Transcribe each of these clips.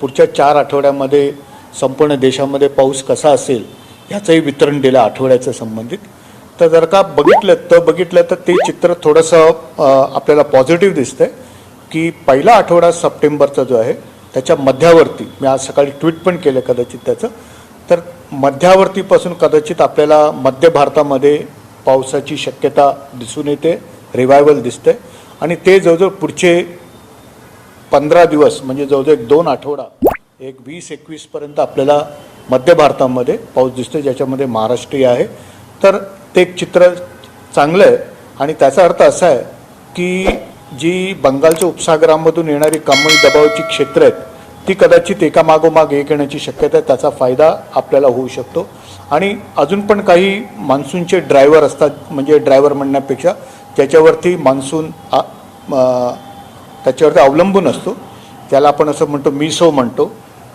पुढच्या चार आठवड्यामध्ये संपूर्ण देशामध्ये पाऊस कसा असेल ह्याचंही वितरण दिलं आठवड्याचं संबंधित. तर जर का बघितलं तर बघितलं तर ते चित्र थोडंसं आपल्याला पॉझिटिव्ह दिसतंय की पहिला आठवडा सप्टेंबरचा जो आहे त्याच्या मध्यावरती मी आज सकाळी ट्विट पण केलं कदाचित त्याचं तर मध्यावरतीपासून कदाचित आपल्याला मध्य भारतामध्ये पावसाची शक्यता दिसून येते रिवायवल दिसते आणि ते जवळजवळ पुढचे पंधरा दिवस म्हणजे जवळजवळ एक दोन आठवडा एक वीस एकवीसपर्यंत आपल्याला मध्य भारतामध्ये पाऊस दिसतो ज्याच्यामध्ये महाराष्ट्रीय आहे. तर ते एक चित्र चांगलं आहे आणि त्याचा अर्थ असा आहे की जी बंगालच्या उपसागरामधून येणारी कमी दबावाची क्षेत्र आहेत ती कदाचित एकामागोमाग एक येण्याची शक्यता आहे त्याचा फायदा आपल्याला होऊ शकतो. आणि अजून पण काही मान्सूनचे ड्रायव्हर असतात म्हणजे ड्रायव्हर म्हणण्यापेक्षा ज्याच्यावरती मान्सून त्याच्यावरती अवलंबून असतो. त्याला आपण असं म्हणतो मिसो म्हणतो.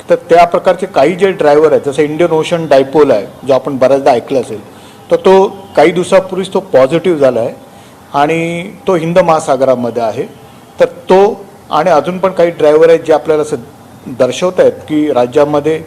तर त्या प्रकारचे काही जे ड्रायव्हर आहेत जसं इंडियन ओशन डायपोल आहे जो आपण बऱ्याचदा ऐकलं असेल तर तो काही दिवसापूर्वीच तो पॉझिटिव्ह झाला आहे आणि तो हिंद महासागरामध्ये आहे. तर तो आणि अजून पण काही ड्रायव्हर आहेत जे आपल्याला असं दर्शवत आहेत की राज्यामध्ये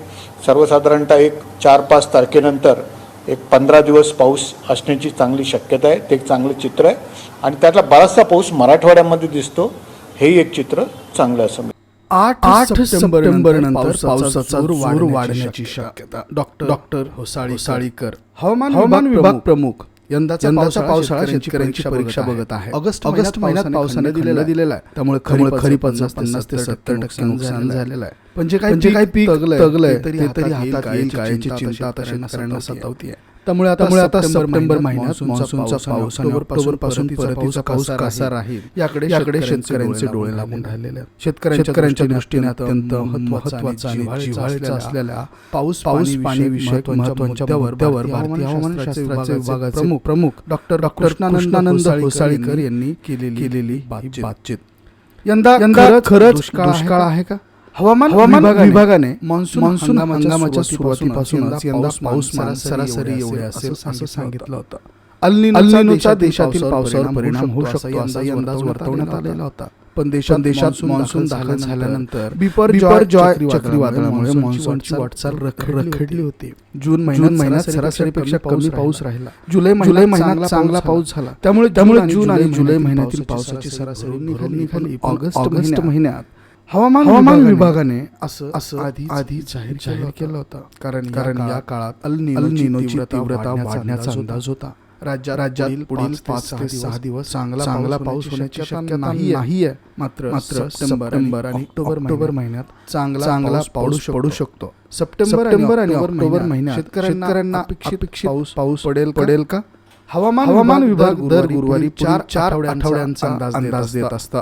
सर्वसाधारणतः एक चार पाच तारखेनंतर एक पंधरा दिवस पाऊस असण्याची चांगली शक्यता आहे ते एक चांगलं चित्र आहे. आणि त्यातला बराचसा पाऊस मराठवाड्यामध्ये दिसतो. हेही एक चित्र चांगलं असं आठ आठ सप्टेंबर नंतर पावसाचा जोर वाढण्याची शक्यता. Doctor doctor Hosali Salikar. हवामान हवामान विभाग प्रमुख. यंदाचा यंदाचा पावसाळा शेतकऱ्यांची परीक्षा बघत आहे. ऑगस्ट ऑगस्ट महिन्यात पावसाने दिलेला दिलेला आहे. त्यामुळे खरीप खरीपाचं पन्नास ते सत्तर टक्के नुकसान झालेलं आहे. पण जे काही काही पीक तगलंय ते तरी हातात येईल चिंता आता शेतकऱ्यांना सतावती आहे त्यामुळे आता त्यामुळे आता सप्टेंबर महिन्यात मान्सूनचा पाऊस आणि ऑक्टोबरपासून परतीचा पाऊस कसा राहील? याकडे याकडे शेतकऱ्यांचे डोळे लागून राहिलेले आहेत. शेतकऱ्यांच्या शेतकऱ्यांच्या दृष्टीने अत्यंत महत्त्वाचा आणि जिव्हाळ्याचा असलेल्या पाऊस पाऊस पाणी विषयक महत्त्वाच्या मुद्द्यावर भारतीय हवामान शास्त्राचे विभागाचे प्रमुख प्रमुख डॉक्टर डॉक्टर कृष्णानंद होसाळीकर यांनी केलेली केलेली बातचीत. यंदा यंदा खरंच दुष्काळ आहे का? हवामान हवामान विभागाने मान्सून मान्सून हंगामाच्या सुरुवातीपासूनच यंदा पाऊस सरासरी एवढे असेल असं सांगितलं होतं. अल्निनोचा देशातील पावसावर परिणाम होऊ शकतो असा अंदाज वर्तवण्यात आलेला होता. पण देशात देशात मान्सून दाखल झाल्यानंतर बिपर जॉय जॉय चक्रीवादळामुळे मान्सूनची वाटचाल रख- रखडली होती. जून महिन्यात महिन्यात सरासरीपेक्षा कमी पाऊस राहिला. जुलै जुलै महिन्यात चांगला पाऊस झाला. त्यामुळे त्यामुळे जून आणि जुलै महिन्यातील पावसाची सरासरी निघाली ऑगस्ट ऑगस्ट महिन्यात. हवामान हवामान विभागाने असं असं आधी आधी जाहीर जाहीर केलं होतं. कारण कारण या काळात अल निनोची तीव्रता वाढण्याचा अंदाज होता. राज्या राज्यात पुढील पाच ते सहा दिवस चांगला चांगला पाऊस होण्याची शक्यता नाही आहे मात्र मात्र सप्टेंबर आणि ऑक्टोबर ऑक्टोबर महिन्यात चांगला चांगला पाऊस पडू शकतो. सप्टेंबर आणि ऑक्टोबर महिन्यात शेतकऱ्यांना अपेक्षित पाऊस पाऊस पडेल पडेल का? हवामान हवामान विभाग दर गुरुवारी चार चार आठवड्यांचा अंदाज देत असता.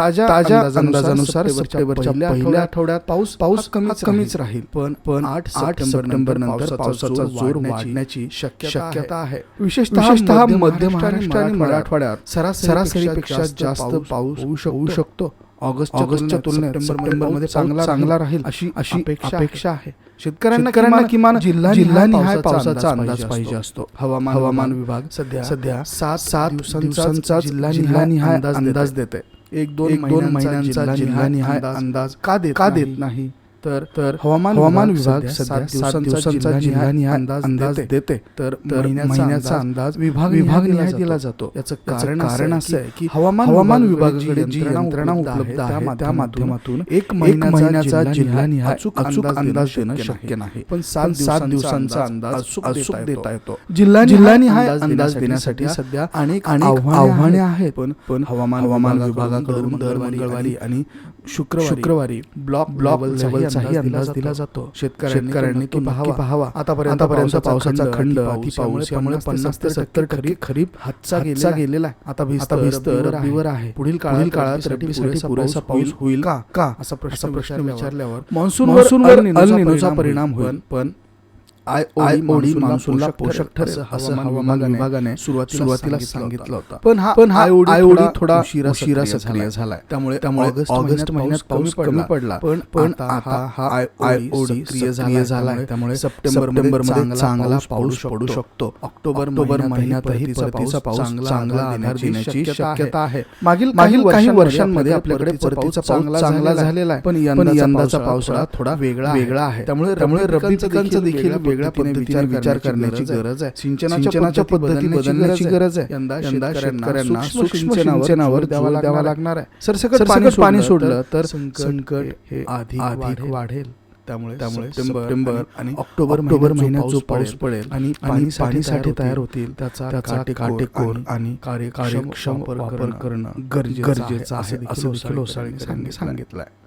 ताज्या ताज्या अंदाजानुसार सप्टेंबरच्या पहिल्या आठवड्यात पाऊस पाऊस कमीच कमीच राहील. पण पण आठ आठ सप्टेंबर नंतर पावसाचा जोर वाढण्याची शक्यता आहे. विशेषतः मध्य महाराष्ट्र आणि मराठवाड्यात सरासरीपेक्षा जास्त पाऊस होऊ शकतो. ऑगस्ट ऑगस्टच्या तुलनेत सप्टेंबरमध्ये चांगला चांगला राहील अशी अशी अपेक्षा आहे. शेतकऱ्यांना किमान किमान जिल्हा जिल्हानिहाय पावसाचा अंदाज पाहिजे असतो. हवामान हवामान विभाग सध्या सध्या सात सात दिवसांचा जिल्हा जिल्हानिहाय अंदाज देते. एक दोन दोन महिन्यांचा जिल्हानिहाय अंदाज का देत का देत नाही? तर तर हवामान हवामान विभाग सध्या सात दिवसांचा जिल्हानिहाय अंदाज अंदाज देते. तर तर महिन्याचा अंदाज विभाग विभाग निहाय दिला जातो. याचं कारण कारण असं आहे की हवामान हवामान विभागाकडे जी यंत्रणा उपलब्ध आहे त्या माध्यमातून एक महिन्याचा जिल्हानिहाय अचूक अंदाज देणं शक्य नाही. पण सात सात दिवसांचा अंदाज अचूक देता येतो. जिल्हा जिल्हानिहाय अंदाज देण्यासाठी सध्या अनेक अनेक आव्हाने आहेत. पण पण हवामान हवामान विभागाकडून दर मंगळवारी आणि शुक्रवारी शुक्रवारी ब्लॉक ब्लॉक लेवलचाही अंदाज दिला जातो. शेतकऱ्यांनी तो पाहावा. पाहावा. आतापर्यंत आतापर्यंत पावसाचा खंड अति पाऊस यामुळे पन्नास ते सत्तर टक्के खरीप हातचा गेलेला गेलेला आहे. आता भिस्त रब्बीवर आहे. पुढील काळात काळात रब्बीसाठी पुरेसा पाऊस होईल का? का? असा प्रश्न प्रश्न विचारल्यावर अल निनोचा परिणाम होईल. पण आय आय ओडी मान्सूनला पोषक ठरेल. असं हवामान विभागाने सुरुवातीला सांगितलं होतं. पण हा पण हा आय ओडी थोडा उशिरा सक्रिय झालाय. त्यामुळे त्यामुळे ऑगस्ट महिन्यात पाऊस कमी पडला. पण पण आता हा आय आय ओडी सक्रिय झालाय. त्यामुळे सप्टेंबरमध्ये चांगला पाऊस पडू शकतो. ऑक्टोबर ऑक्टोबर महिन्यातही परतीचा पाऊस चांगला आधार देण्याची शक्यता आहे. मागील मागील काही वर्षांमध्ये आपल्याकडे परतीचा पाऊस चांगला झालेला आहे. पण यंदाचा पावसाळा थोडा वेगळा वेगळा आहे. त्यामुळे त्यामुळे रब्बी पिकांचं देखील वेगळ्या पद्धतीने विचार करण्याची गरज आहे. सिंचनाच्या पद्धती बदलण्याची गरज आहे. यंदा यंदा शेतकऱ्यांना सूक्ष्म सिंचनावर द्यावा द्यावा लागणार आहे. सरसकट पाणी पाणी सोडलं तर संकट हे अधिक वाढेल. त्यामुळे त्यामुळे सप्टेंबर आणि ऑक्टोबर ऑक्टोबर महिन्यात जो पाऊस पडेल आणि पाणी पाणीसाठी तयार होतील त्याचा त्याचा काटेकोर आणि कार्य कार्यक्षम वापर करणं गरजेचं आहे असं देखील सांगितलं आहे